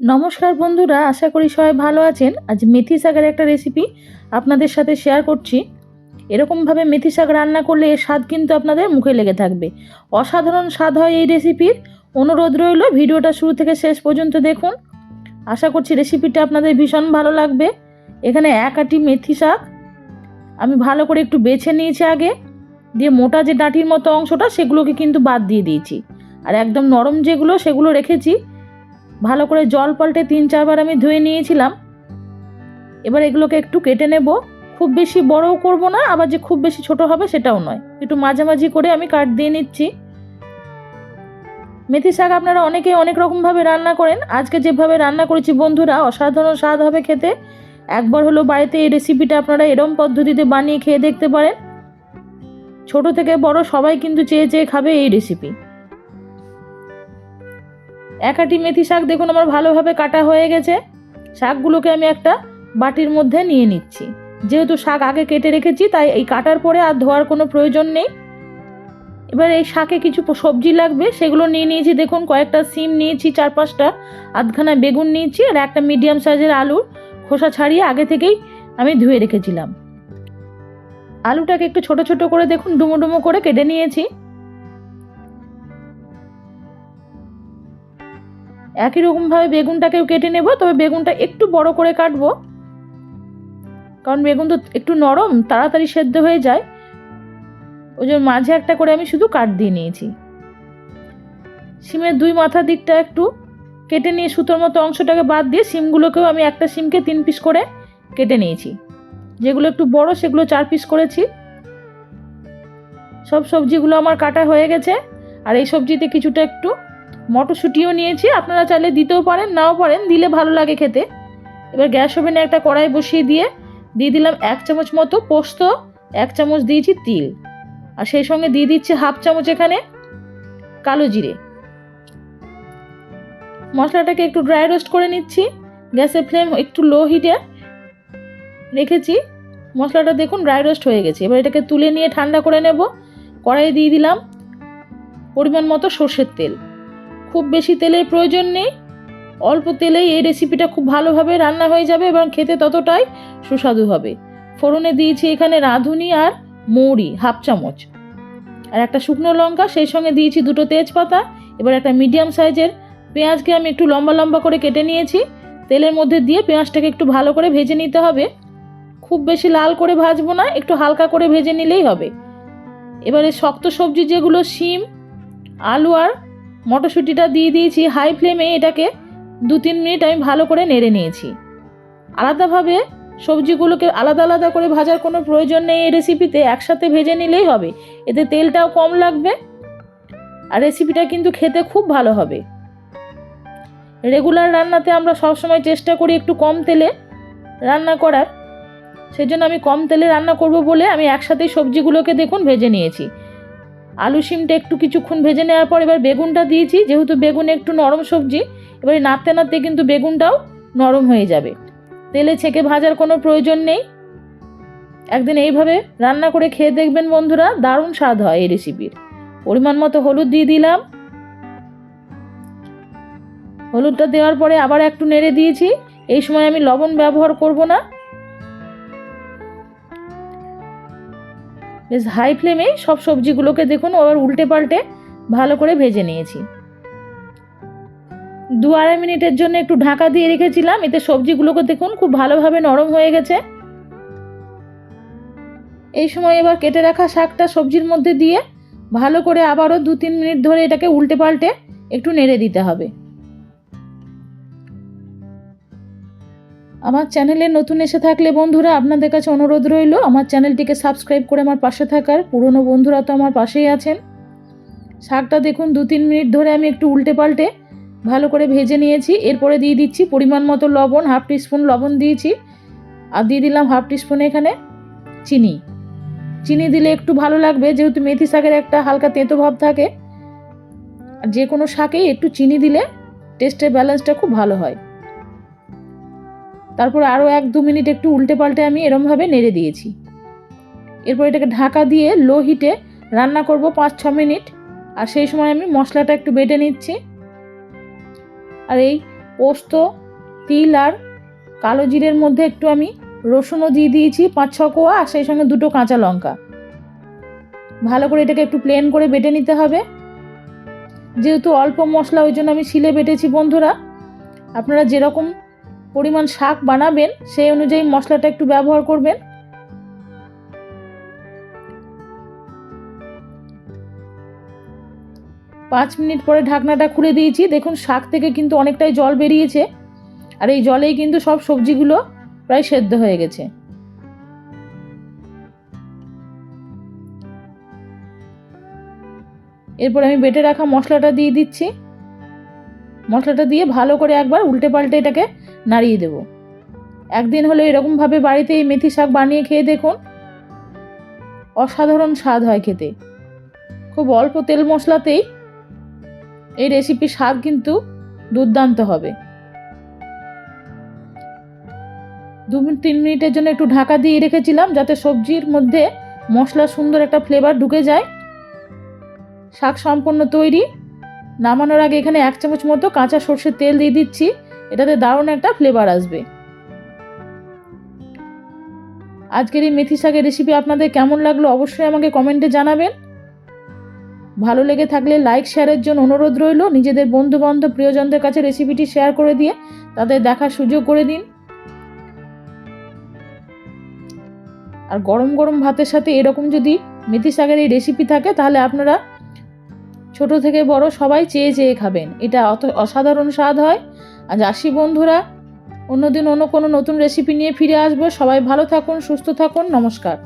নমস্কার বন্ধুরা, আশা করি সবাই ভালো আছেন। আজ মেথি শাকের একটা রেসিপি আপনাদের সাথে শেয়ার করছি। এরকমভাবে মেথি শাক রান্না করলে এর স্বাদ কিন্তু আপনাদের মুখে লেগে থাকবে। অসাধারণ স্বাদ হয় এই রেসিপির অনুরোধ রইল, ভিডিওটা শুরু থেকে শেষ পর্যন্ত দেখুন। আশা করছি রেসিপিটা আপনাদের ভীষণ ভালো লাগবে। এখানে এক আটি মেথি শাক। আমি ভালো করে একটু বেছে নিয়েছি আগে। দিয়ে মোটা যে ডাঁটির মতো অংশটা, সেগুলোকে কিন্তু বাদ দিয়ে দিয়েছি। আর একদম নরম যেগুলো, সেগুলো রেখেছি। ভালো করে জল পাল্টে তিন চারবার আমি ধুয়ে নিয়েছিলাম। এবার এগুলোকে একটু কেটে নেব। খুব বেশি বড়ও করব না, আবার যে খুব বেশি ছোট হবে সেটাও নয়। একটু মাঝামাঝি করে আমি কাট দিয়ে নিচ্ছি। মেথি শাক আপনারা অনেকেই অনেক রকমভাবে রান্না করেন। আজকে যেভাবে রান্না করেছি বন্ধুরা, অসাধারণ স্বাদ হবে খেতে। একবার হলো বাড়িতে এই রেসিপিটা আপনারা এরম পদ্ধতিতে বানিয়ে খেয়ে দেখতে পারেন। ছোট থেকে বড় সবাই কিন্তু চেয়ে চেয়ে খাবে এই রেসিপি এক আটি মেথি শাক দেখুন আমার ভালোভাবে কাটা হয়ে গেছে। শাকগুলোকে আমি একটা বাটির মধ্যে নিয়ে নিচ্ছি। যেহেতু শাক আগে কেটে রেখেছি, তাই এই কাটার পরে আর ধোয়ার কোনো প্রয়োজন নেই। এবার এই শাকে কিছু সবজি লাগবে, সেগুলো নিয়ে নিয়েছি। দেখুন, কয়েকটা সিম নিয়েছি, চার পাঁচটা, আধখানা বেগুন নিয়েছি আর একটা মিডিয়াম সাইজের আলুর খোসা ছাড়িয়ে আগে থেকেই আমি ধুয়ে রেখেছিলাম। আলুটাকে একটু ছোট ছোট করে দেখুন, ডুমো ডুমো করে কেটে নিয়েছি। একই রকমভাবে বেগুনটাকেও কেটে নেব, তবে বেগুনটা একটু বড় করে কাটবো। কারণ বেগুন তো একটু নরম, তাড়াতাড়ি সেদ্ধ হয়ে যায়। ওই জন্য মাঝে একটা করে আমি শুধু কাট দিয়ে নিয়েছি। সিমের দুই মাথার দিকটা একটু কেটে নিয়ে সুতোর মতো অংশটাকে বাদ দিয়ে সিমগুলোকেও আমি একটা সিমকে তিন পিস করে কেটে নিয়েছি। যেগুলো একটু বড়, সেগুলো চার পিস করেছি। সব সবজিগুলো আমার কাটা হয়ে গেছে। আর এই সবজিতে কিছুটা একটু মটরশুঁটিও নিয়েছি, আপনারা চাইলে দিতেও পারেন, নাও পারেন, দিলে ভালো লাগে খেতে। এবার গ্যাস ওভেনে একটা কড়াই বসিয়ে দিয়ে দিয়ে দিলাম এক চামচ মতো পোস্ত, এক চামচ দিয়েছি তিল। আর সেই সঙ্গে দিয়ে দিচ্ছি হাফ চামচ এখানে কালো জিরে। মশলাটাকে একটু ড্রাই রোস্ট করে নিচ্ছি, গ্যাসের ফ্লেম একটু লো হিটে রেখেছি। মশলাটা দেখুন ড্রাই রোস্ট হয়ে গেছে। এবার এটাকে তুলে নিয়ে ঠান্ডা করে নেব। কড়াইয়ে দিয়ে দিলাম পরিমাণ মতো সর্ষের তেল। খুব বেশি তেলের প্রয়োজন নেই। অল্প তেলেই এই রেসিপিটা খুব ভালোভাবে রান্না হয়ে যাবে এবং খেতে ততটাই সুস্বাদু হবে। ফোড়নে দিয়েছি এখানে রাঁধুনি আর মৌরি, হাফ চামচ। আর একটা শুকনো লঙ্কা, সেই সঙ্গে দিয়েছি দুটো তেজপাতা। এবার একটা মিডিয়াম সাইজের পেঁয়াজকে আমি একটু লম্বা লম্বা করে কেটে নিয়েছি। তেলের মধ্যে দিয়ে পেঁয়াজটাকে একটু ভালো করে ভেজে নিতে হবে। খুব বেশি লাল করে ভাজবো না, একটু হালকা করে ভেজে নিলেই হবে। এবারে শক্ত সবজি যেগুলো, শিম, আলু আর মটরশুঁটিটা দিয়ে দিয়েছি হাই ফ্লেমে এটাকে দু তিন মিনিট আমি ভালো করে নেড়ে নিয়েছি। আলাদাভাবে সবজিগুলোকে আলাদা আলাদা করে ভাজার কোনো প্রয়োজন নেই এই রেসিপিতে একসাথে ভেজে নিলেই হবে। এতে তেলটাও কম লাগবে আর রেসিপিটা কিন্তু খেতে খুব ভালো হবে। রেগুলার রান্নাতে আমরা সবসময় চেষ্টা করি একটু কম তেলে রান্না করার। সেজন্য আমি কম তেলে রান্না করব বলে আমি একসাথেই সবজিগুলোকে দেখুন ভেজে নিয়েছি। আলু শিমটা একটু কিছুক্ষণ ভেজে নেওয়ার পর এবার বেগুনটা দিয়েছি, যেহেতু বেগুন একটু নরম সবজি, এবারে নাড়তে নাড়তে কিন্তু বেগুনটাও নরম হয়ে যাবে। তেলে ছেঁকে ভাজার কোনো প্রয়োজন নেই। একদিন এইভাবে রান্না করে খেয়ে দেখবেন বন্ধুরা, দারুণ স্বাদ হয় এই রেসিপির পরিমাণ মতো হলুদ দিয়ে দিলাম। হলুদটা দেওয়ার পরে আবার একটু নেড়ে দিয়েছি। এই সময় আমি লবণ ব্যবহার করব না। বেশ হাই ফ্লেমে সব সবজিগুলোকে দেখুন আবার উল্টে পাল্টে ভালো করে ভেজে নিয়েছি। দু আড়াই মিনিটের জন্য একটু ঢাকা দিয়ে রেখেছিলাম, এতে সবজিগুলোকে দেখুন, খুব ভালোভাবে নরম হয়ে গেছে। এই সময় এবার কেটে রাখা শাকটা সবজির মধ্যে দিয়ে ভালো করে আবারও দু তিন মিনিট ধরে এটাকে উল্টে পাল্টে একটু নেড়ে দিতে হবে। আমার চ্যানেলে নতুন এসে থাকলে বন্ধুরা আপনাদের কাছে অনুরোধ রইল, আমার চ্যানেলটিকে সাবস্ক্রাইব করে আমার পাশে থাকার। পুরনো বন্ধুরা তো আমার পাশেই আছেন। শাকটা দেখুন, দু তিন মিনিট ধরে আমি একটু উল্টে পাল্টে ভালো করে ভেজে নিয়েছি। এরপরে দিয়ে দিচ্ছি পরিমাণ মতো লবণ, হাফ টিস্পুন লবণ দিয়েছি। আর দিয়ে দিলাম হাফ টিস্পুন এখানে চিনি। চিনি দিলে একটু ভালো লাগবে, যেহেতু মেথি শাকের একটা হালকা তেঁতো ভাব থাকে। যে কোনো শাকেই একটু চিনি দিলে টেস্টের ব্যালেন্সটা খুব ভালো হয়। তারপর আরও এক দু মিনিট একটু উল্টে পাল্টে আমি এরমভাবে নেড়ে দিয়েছি। এরপর এটাকে ঢাকা দিয়ে লো হিটে রান্না করব পাঁচ, ছ মিনিট। আর সেই সময় আমি মশলাটা একটু বেটে নিচ্ছি। আর এই পোস্ত, তিল আর কালো জিরের মধ্যে একটু আমি রসুনও দিয়ে দিয়েছি, পাঁচ, ছ কোয়া, আর সেই সঙ্গে দুটো কাঁচা লঙ্কা। ভালো করে এটাকে একটু প্লেন করে বেটে নিতে হবে। যেহেতু অল্প মশলা, ওই জন্য আমি শিলে বেটেছি বন্ধুরা। আপনারা যেরকম পরিমাণ শাক বানাবেন, সেই অনুযায়ী মশলাটা একটু ব্যবহার করবেন। পাঁচ মিনিট পরে ঢাকনাটা খুলে দিয়েছি। দেখুন, শাক থেকে কিন্তু অনেকটাই জল বেরিয়েছে। আর এই জলেই কিন্তু সব সবজিগুলো প্রায় সেদ্ধ হয়ে গেছে। এরপর আমি বেটে রাখা মশলাটা দিয়ে দিচ্ছি। মশলাটা দিয়ে ভালো করে একবার উল্টে পাল্টে এটাকে নাড়িয়ে দেব। একদিন হলে এরকমভাবে বাড়িতে এই মেথি শাক বানিয়ে খেয়ে দেখুন। অসাধারণ স্বাদ হয় খেতে। খুব অল্প তেল মশলাতেই এই রেসিপির স্বাদ কিন্তু দুর্দান্ত হবে। দু তিন মিনিটের জন্য একটু ঢাকা দিয়ে রেখেছিলাম যাতে সবজির মধ্যে মশলা সুন্দর একটা ফ্লেভার ঢুকে যায়। শাক সম্পূর্ণ তৈরি। নামানোর আগে এখানে এক চামচ মতো কাঁচা সর্ষের তেল দিয়ে দিচ্ছি। এটাতে দারুণ একটা ফ্লেভার আসবে। আজকের এই মেথি শাকের রেসিপি আপনাদের কেমন লাগল অবশ্যই আমাকে কমেন্টে জানাবেন। ভালো লেগে থাকলে লাইক শেয়ারের জন্য অনুরোধ রইল। নিজেদের বন্ধু বান্ধব প্রিয়জনদের কাছে রেসিপিটি শেয়ার করে দিয়ে তাদের দেখার সুযোগ করে দিন। আর গরম গরম ভাতের সাথে এরকম যদি মেথি শাকের এই রেসিপি থাকে, তাহলে আপনারা ছোট থেকে বড় সবাই চেয়ে চেয়ে খাবেন। এটা অত অসাধারণ স্বাদ হয়। আজ আসি বন্ধুরা। অন্যদিন অন্য কোনো নতুন রেসিপি নিয়ে ফিরে আসব। সবাই ভালো থাকুন, সুস্থ থাকুন। নমস্কার।